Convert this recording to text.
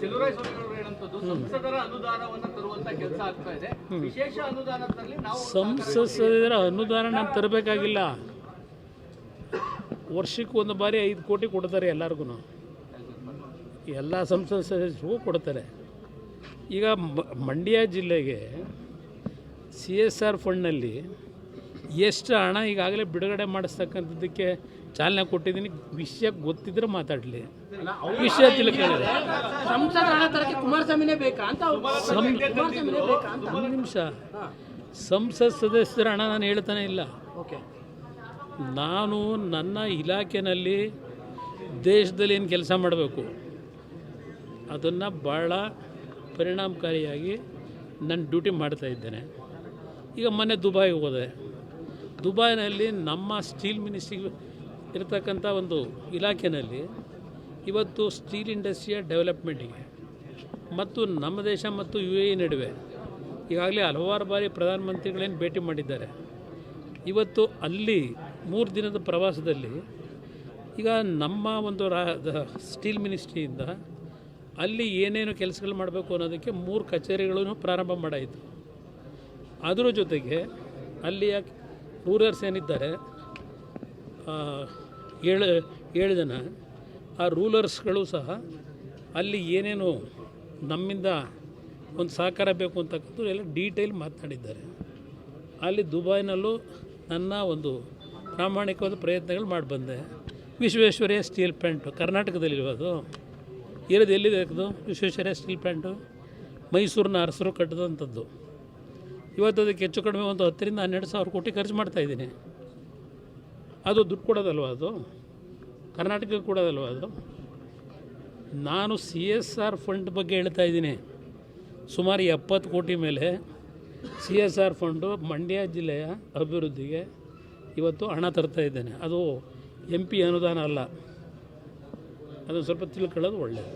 ಚೆಲುವರಾಯ ಸ್ವಾಮಿಗಳು ಹೇಳುವಂಥದ್ದು ಸಂಸದರ ಅನುದಾನವನ್ನ ತರುವಂತ ಕೆಲಸ ಆಗ್ತಾ ಇದೆ. ವಿಶೇಷ ಅನುದಾನ ನಾವು ಸಂಸದರ ಅನುದಾನ ನಾನು ತರಬೇಕಾಗಿಲ್ಲ. ವರ್ಷಕ್ಕೆ ಒಂದು ಬಾರಿ ಐದು ಕೋಟಿ ಕೊಡ್ತಾರೆ ಎಲ್ಲರಿಗೂ ಎಲ್ಲ ಸಂಸದ ಸದಸ್ಯರಿಗೂ ಕೊಡ್ತಾರೆ. ಈಗ ಮಂಡ್ಯ ಜಿಲ್ಲೆಗೆ ಸಿ ಎಸ್ ಆರ್ ಫಂಡ್ನಲ್ಲಿ ಎಷ್ಟು ಹಣ ಈಗಾಗಲೇ ಬಿಡುಗಡೆ ಮಾಡಿಸ್ತಕ್ಕಂಥದ್ದಕ್ಕೆ ಚಾಲನೆ ಕೊಟ್ಟಿದ್ದೀನಿ. ವಿಷಯ ಗೊತ್ತಿದ್ರೆ ಮಾತಾಡಲಿ. ವಿಷಯ ತಿಳ್ಕೊಳ್ಳಿ. ಸಂಸದ ಹಣ ತರಕ್ಕೆ ಕುಮಾರಸ್ವಾಮಿನೇ ಬೇಕಾ ಅಂತ ಅವ್ರು- ಕುಮಾರಸ್ವಾಮಿನೇ ಬೇಕಾ ಅಂತ ಒಂದು ನಿಮಿಷ. ಸಂಸತ್ ಸದಸ್ಯರ ಹಣ ನಾನು ಹೇಳ್ತಾನೆ ಇಲ್ಲ. ಓಕೆ. ನಾನು ನನ್ನ ಇಲಾಖೆಯಲ್ಲಿ ದೇಶದಲ್ಲಿ ಏನು ಕೆಲಸ ಮಾಡಬೇಕು? ಅದನ್ನು ಭಾಳ ಪರಿಣಾಮಕಾರಿಯಾಗಿ ನನ್ನ ಡ್ಯೂಟಿ ಮಾಡ್ತಾ ಇದ್ದೇನೆ. ಈಗ ಮೊನ್ನೆ ದುಬಾಯಿಗೆ ಹೋದೆ. ದುಬೈನಲ್ಲಿ ನಮ್ಮ ಸ್ಟೀಲ್ ಮಿನಿಸ್ಟ್ರಿ ಇರತಕ್ಕಂಥ ಒಂದು ಇಲಾಖೆಯಲ್ಲಿ ಇವತ್ತು ಸ್ಟೀಲ್ ಇಂಡಸ್ಟ್ರಿಯ ಡೆವಲಪ್ಮೆಂಟಿಗೆ ಮತ್ತು ನಮ್ಮ ದೇಶ ಮತ್ತು ಯು ಎ ನಡುವೆ ಈಗಾಗಲೇ ಹಲವಾರು ಬಾರಿ ಪ್ರಧಾನಮಂತ್ರಿಗಳೇನು ಭೇಟಿ ಮಾಡಿದ್ದಾರೆ. ಇವತ್ತು ಅಲ್ಲಿ ಮೂರು ದಿನದ ಪ್ರವಾಸದಲ್ಲಿ ಈಗ ನಮ್ಮ ಒಂದು ರಾ ಸ್ಟೀಲ್ ಮಿನಿಸ್ಟ್ರಿಯಿಂದ ಅಲ್ಲಿ ಏನೇನು ಕೆಲಸಗಳು ಮಾಡಬೇಕು ಅನ್ನೋದಕ್ಕೆ ಮೂರು ಕಚೇರಿಗಳನ್ನು ಪ್ರಾರಂಭ ಮಾಡಾಯಿತು. ಅದರ ಜೊತೆಗೆ ಅಲ್ಲಿಯ ರೂರರ್ಸ್ ಏನಿದ್ದಾರೆ ಏಳು ಏಳು ಜನ, ಆ ರೂಲರ್ಸ್ಗಳು ಸಹ ಅಲ್ಲಿ ಏನೇನು ನಮ್ಮಿಂದ ಒಂದು ಸಹಕಾರ ಬೇಕು ಅಂತಕ್ಕಂಥ ಎಲ್ಲ ಡೀಟೇಲ್ ಮಾತನಾಡಿದ್ದಾರೆ ಅಲ್ಲಿ ದುಬೈನಲ್ಲೂ ನನ್ನ ಒಂದು ಪ್ರಾಮಾಣಿಕವಾದ ಪ್ರಯತ್ನಗಳು ಮಾಡಿ ಬಂದೆ. ವಿಶ್ವೇಶ್ವರಯ್ಯ ಸ್ಟೀಲ್ ಪ್ಯಾಂಟು, ಕರ್ನಾಟಕದಲ್ಲಿರೋದು. ಇರೋದು ಎಲ್ಲಿದೆ ಅದು? Visvesvaraya steel plant? ಮೈಸೂರಿನ ಅರಸರು ಕಟ್ಟಿದಂಥದ್ದು. ಇವತ್ತು ಅದಕ್ಕೆ ಹೆಚ್ಚು ಕಡಿಮೆ ಒಂದು ಹತ್ತರಿಂದ ಹನ್ನೆರಡು ಸಾವಿರ ಕೋಟಿ ಖರ್ಚು ಮಾಡ್ತಾಯಿದ್ದೀನಿ ಅದು ದುಡ್ಡು ಕೊಡೋದಲ್ವ ಅದು? ಕರ್ನಾಟಕಕ್ಕೆ ಕೊಡೋದಲ್ವ ಅದು? ನಾನು ಸಿ ಎಸ್ ಆರ್ ಫಂಡ್ ಬಗ್ಗೆ ಹೇಳ್ತಾ ಇದ್ದೀನಿ. ಸುಮಾರು ಎಪ್ಪತ್ತು ಕೋಟಿ ಮೇಲೆ C S R fund Mandya ಜಿಲ್ಲೆಯ ಅಭಿವೃದ್ಧಿಗೆ ಇವತ್ತು ಹಣ ತರ್ತಾ ಇದ್ದೇನೆ. ಅದು ಎಂ ಪಿ ಅನುದಾನ ಅಲ್ಲ. ಅದನ್ನು ಸ್ವಲ್ಪ ತಿಳ್ಕೊಳ್ಳೋದು ಒಳ್ಳೆಯದು